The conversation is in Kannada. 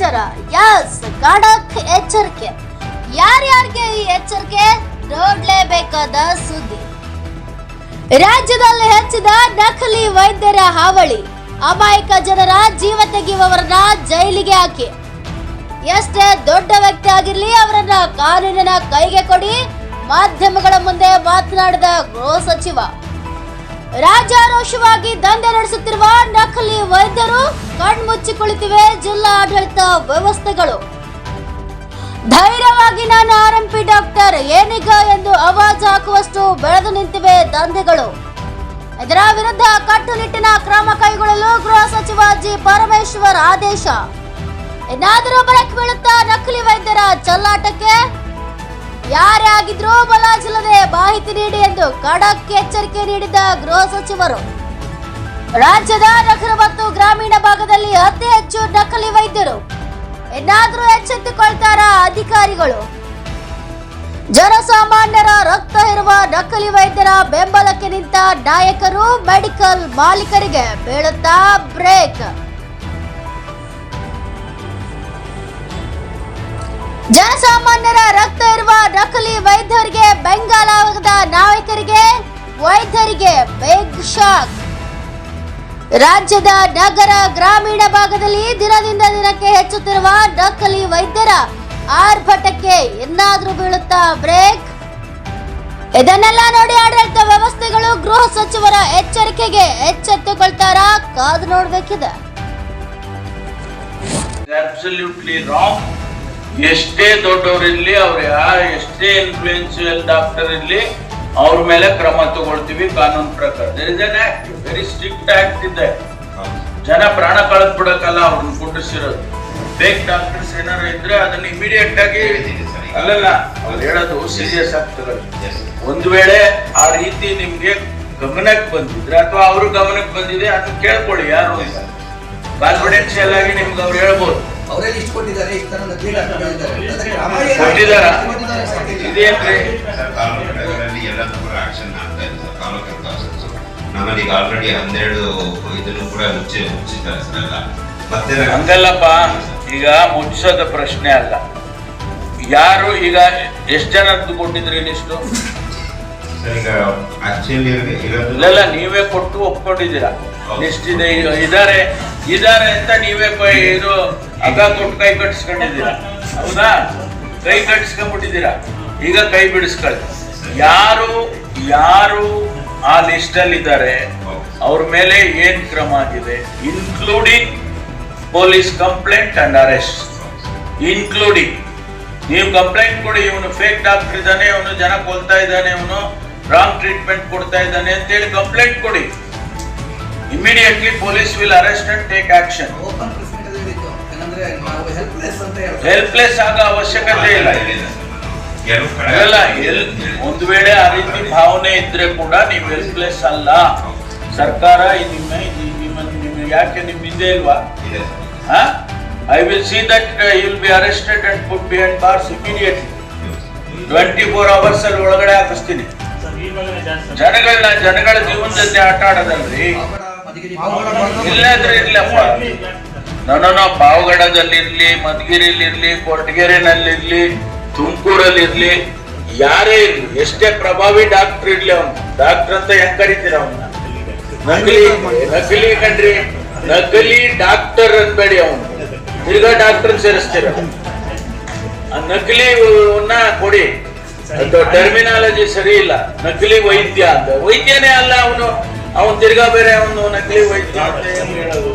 ಎಚ್ಚರ ಎಸ್ ಖಡಕ್ ಎಚ್ಚರಿಕೆ. ಯಾರ್ಯಾರಿಗೆ ಈ ಎಚ್ಚರಿಕೆ? ನೋಡ್ಲೇಬೇಕಾದ ಸುದ್ದಿ. ರಾಜ್ಯದಲ್ಲಿ ಹೆಚ್ಚಿದ ನಕಲಿ ವೈದ್ಯರ ಹಾವಳಿ. ಅಮಾಯಕ ಜನರ ಜೀವ ತೆಗೆಯುವವರನ್ನ ಜೈಲಿಗೆ ಹಾಕಿ. ಎಷ್ಟೇ ದೊಡ್ಡ ವ್ಯಕ್ತಿ ಆಗಿರ್ಲಿ, ಅವರನ್ನ ಕಾನೂನಿನ ಕೈಗೆ ಕೊಡಿ. ಮಾಧ್ಯಮಗಳ ಮುಂದೆ ಮಾತನಾಡಿದ ಗೃಹ ಸಚಿವ. ರಾಜಾರೋಷವಾಗಿ ದಂಧೆ ನಡೆಸುತ್ತಿರುವ ನಕಲಿ ವೈದ್ಯರು ಕಣ್ಮುಚ್ಚಿ ಕುಳಿತಿವೆ ಜಿಲ್ಲಾ ಆಡಳಿತ ವ್ಯವಸ್ಥೆಗಳು. ಧೈರ್ಯವಾಗಿ ನಾನು ಆರ್ಎಂಪಿ ಡಾಕ್ಟರ್ ಏನೀಗ ಎಂದು ಅವಾಜ್ ಹಾಕುವಷ್ಟು ಬೆಳೆದು ನಿಂತಿವೆ ದಂಧೆಗಳು. ಇದರ ವಿರುದ್ಧ ಕಟ್ಟುನಿಟ್ಟಿನ ಕ್ರಮ ಕೈಗೊಳ್ಳಲು ಗೃಹ ಸಚಿವ ಜಿ ಪರಮೇಶ್ವರ್ ಆದೇಶ. ಇನ್ನಾದರೂ ಬ್ರೇಕ್ ಬೀಳುತ್ತಾ ನಕಲಿ ವೈದ್ಯರ ಚಲ್ಲಾಟಕ್ಕೆ ಯಾರೇ ಆಗಿದ್ರೂ ಬಲಾಜಿಲ್ಲದೆ ಮಾಹಿತಿ ನೀಡಿ ಎಂದು ಖಡಕ್ ಎಚ್ಚರಿಕೆ ನೀಡಿದ ಗೃಹ ಸಚಿವರು. ರಾಜ್ಯದ ನಗರ ಮತ್ತು ಗ್ರಾಮೀಣ ಭಾಗದಲ್ಲಿ ಅತಿ ಹೆಚ್ಚು ನಕಲಿ ವೈದ್ಯರು. ಏನಾದ್ರೂ ಎಚ್ಚೆತ್ತುಕೊಳ್ತಾರ ಅಧಿಕಾರಿಗಳು? ಜನಸಾಮಾನ್ಯರ ರಕ್ತ ಇರುವ ನಕಲಿ ವೈದ್ಯರ ಬೆಂಬಲಕ್ಕೆ ನಿಂತ ನಾಯಕರು ಮೆಡಿಕಲ್ ಮಾಲೀಕರಿಗೆ ಬೀಳುತ್ತಾ ಬ್ರೇಕ್. ಜನಸಾಮಾನ್ಯರ ರಕ್ತ ಇರುವ ನಕಲಿ ವೈದ್ಯರಿಗೆ ಬೆಂಗಾಲದ ನಾಯಕರಿಗೆ ವೈದ್ಯರಿಗೆ ಬಿಗ್ ಶಾಕ್ ರಾಜ್ಯದ ನಗರ ಗ್ರಾಮೀಣ ಭಾಗದಲ್ಲಿ ದಿನದಿಂದ ದಿನಕ್ಕೆ ಹೆಚ್ಚುತ್ತಿರುವ ನಕಲಿ ವೈದ್ಯರ ಆರ್ಭಟಕ್ಕೆ ಇನ್ನಾದ್ರೂ ಬೀಳುತ್ತಾ ಬ್ರೇಕ್? ಇದನ್ನೆಲ್ಲ ನೋಡಿ ಆಡಳಿತ ವ್ಯವಸ್ಥೆಗಳು ಗೃಹ ಸಚಿವರ ಎಚ್ಚರಿಕೆಗೆ ಎಚ್ಚೆತ್ತುಕೊಳ್ತಾರಾ? ಕಾದು ನೋಡ್ಬೇಕಿದೆ. ಎಷ್ಟೇ ದೊಡ್ಡವರಿರ್ಲಿ ಅವ್ರು ಯಾರು ಎಷ್ಟೇ ಇನ್ಫ್ಲೂಯೆನ್ಸಿಯಲ್ ಡಾಕ್ಟರ್ ಇರ್ಲಿ, ಅವ್ರ ಮೇಲೆ ಕ್ರಮ ತಗೊಳ್ತೀವಿ ಕಾನೂನು ಪ್ರಕಾರ. There is an act very strict act ಇದೆ. ಜನ ಪ್ರಾಣ ಕಳೆದ್ ಬಿಡಕ್ಕಲ್ಲ ಅವ್ರನ್ನ ಕುಂಡಿಸಿರೋದು ಫೇಕ್ ಡಾಕ್ಟರ್ಸ್ ಏನಾರು ಇದ್ರೆ ಅದನ್ನ ಇಮಿಡಿಯೇಟ್ ಆಗಿ ಅಲ್ಲಲ್ಲ, ಅವ್ರು ಹೇಳೋದು ಸೀರಿಯಸ್ ಆಗ್ತದೆ. ಒಂದ್ ವೇಳೆ ಆ ರೀತಿ ನಿಮ್ಗೆ ಗಮನಕ್ಕೆ ಬಂದಿದ್ರೆ ಅಥವಾ ಅವ್ರ ಗಮನಕ್ಕೆ ಬಂದಿದೆ, ಅದನ್ನ ಕೇಳ್ಕೊಳ್ಳಿ, ಯಾರು ಕಾನ್ಫಿಡೆನ್ಶಿಯಲ್ ಆಗಿ ನಿಮ್ಗೆ ಅವ್ರು ಹೇಳ್ಬೋದು. ಅವರೇ ಇಷ್ಟು ಕೊಟ್ಟಿದ್ದಾರೆ. ಇಷ್ಟು ಏನು? ಕೊಟ್ಟಿದ್ದಾರಾ? ಎಲ್ಲ ಕೂಡ ಆಕ್ಷನ್ ಆಗ್ತಾ ಇದೆ ಸರ್. ತಾಲೂಕು ಆಫೀಸರ್ಸ್ ನಮ್ಮಲ್ಲಿ ಈಗ ಆಲ್ರೆಡಿ ಹನ್ನೆರಡು ಇದನ್ನು ಕೂಡ ಮುಚ್ಚಿ ಮುಚ್ಚಿದ್ದಾರೆ ಸರ್ ಎಲ್ಲ. ಮತ್ತೆ ಹಂಗಲ್ಲಪ್ಪ ಈಗ ಮುಚ್ಚೋದ ಪ್ರಶ್ನೆ ಅಲ್ಲ. ಯಾರು ಈಗ ಎಷ್ಟು ಜನದ್ದು ಕೊಟ್ಟಿದ್ರಿ ಲಿಸ್ಟು ಇರೋದು ಇಲ್ಲೆಲ್ಲ ನೀವೇ ಕೊಟ್ಟು ಒಪ್ಕೊಂಡಿದ್ದೀರಾ. ಲಿಸ್ಟ್ ಇದೆ ಈಗ ಇದಾರೆ ಇದಾರೆ ಅಂತ ನೀವೇ ಇದು ಹಗ್ಗ ಕೊಟ್ಟು ಕೈ ಕಟ್ಟಿಸ್ಕೊಂಡಿದ್ದೀರಾ? ಹೌದಾ? ಕೈ ಕಟ್ಟಿಸ್ಕೊಂಡ್ಬಿಟ್ಟಿದ್ದೀರಾ? ಈಗ ಕೈ ಬಿಡಿಸ್ಕೊಳ್ಳಿ. ಯಾರು ಯಾರು ಆ ಲಿಸ್ಟ್ ಅಲ್ಲಿ ಇದ್ದಾರೆ ಅವ್ರ ಮೇಲೆ ಏನ್ ಕ್ರಮ ಆಗಿದೆ? Including police complaint and arrest including ನೀವು ಕಂಪ್ಲೇಂಟ್ ಕೊಡಿ, ಇವನು ಫೇಕ್ ಡಾಕ್ಟರ್ ಇದ್ದಾನೆ, ಇವನು ಜನ ಕೊಲ್ತಾ ಇದ್ದಾನೆ, ಇವನು ರಾಂಗ್ ಟ್ರೀಟ್ಮೆಂಟ್ ಕೊಡ್ತಾ ಇದ್ದಾನೆ ಅಂತೇಳಿ ಕಂಪ್ಲೇಂಟ್ ಕೊಡಿ. Immediately police will arrest and take action open press meet ಏನಂದ್ರೆ ನಾವು ಹೆಲ್ಪ್ಲೆಸ್ ಅಂತ ಹೆಲ್ಪ್ಲೆಸ್ ಆಗೋ ಅವಶ್ಯಕತೆ ಇಲ್ಲ. ಎಲ್ ಒಂದು ವೇಳೆ ಆ ರೀತಿ ಭಾವನೆ ಇದ್ರೆ ಕೂಡ ನೀವು ಹೆಲ್ಪ್ಲೆಸ್ ಅಲ್ಲ. ಸರ್ಕಾರ ನಿಮ್ಮ ನಿಮ್ಮ ಯಾಕೆ ನಿಮ್ಮ ಹಿಂದೆ ಇಲ್ವಾ? I will see that will be arrested and put behind bars immediately twenty four hours ಅಲ್ಲಿ ಒಳಗಡೆ ಹಾಕಿಸ್ತೀನಿ. ಜನಗಳನ್ನ ಜನಗಳ ಜೀವನದಲ್ಲಿ ಜೊತೆ ಆಟ ಆಡೋದಲ್ರಿ. ಇಲ್ಲಾದ್ರೆ ಇರ್ಲಪ್ಪ ನಾನು ಪಾವಗಡದಲ್ಲಿರ್ಲಿ ಮಧುಗಿರಿಲಿರ್ಲಿ ಕೊರಟಗೆರೆನಲ್ಲಿರ್ಲಿ ತುಮಕೂರಲ್ಲಿರ್ಲಿ ಯಾರೇ ಇರ್ಲಿ ಎಷ್ಟೇ ಪ್ರಭಾವಿ ಡಾಕ್ಟರ್ ಇರ್ಲಿ ಅವನು. ಡಾಕ್ಟರ್ ಅಂತ ಹೆಂಗ್ ಕರಿತೀರ ಅವನ್ನ ನಕಲಿ ನಕಲಿ ಕಣ್ರಿ. ನಕಲಿ ಡಾಕ್ಟರ್ ಅನ್ಬೇಡಿ ಅವನು. ತಿರ್ಗಾ ಡಾಕ್ಟರ್ ಸೇರಿಸ್ತೀರ. ಆ ನಕಲಿ ಕೊಡಿ. ಅದು ಟರ್ಮಿನಾಲಜಿ ಸರಿ ಇಲ್ಲ. ನಕಲಿ ವೈದ್ಯ ಅಂತ. ವೈದ್ಯನೇ ಅಲ್ಲ ಅವನು. ಅವನು ತಿರ್ಗಾ ಬೇರೆ ಅವನು ನಕಲಿ ವೈದ್ಯ ಅಂತ ಹೇಳೋದು?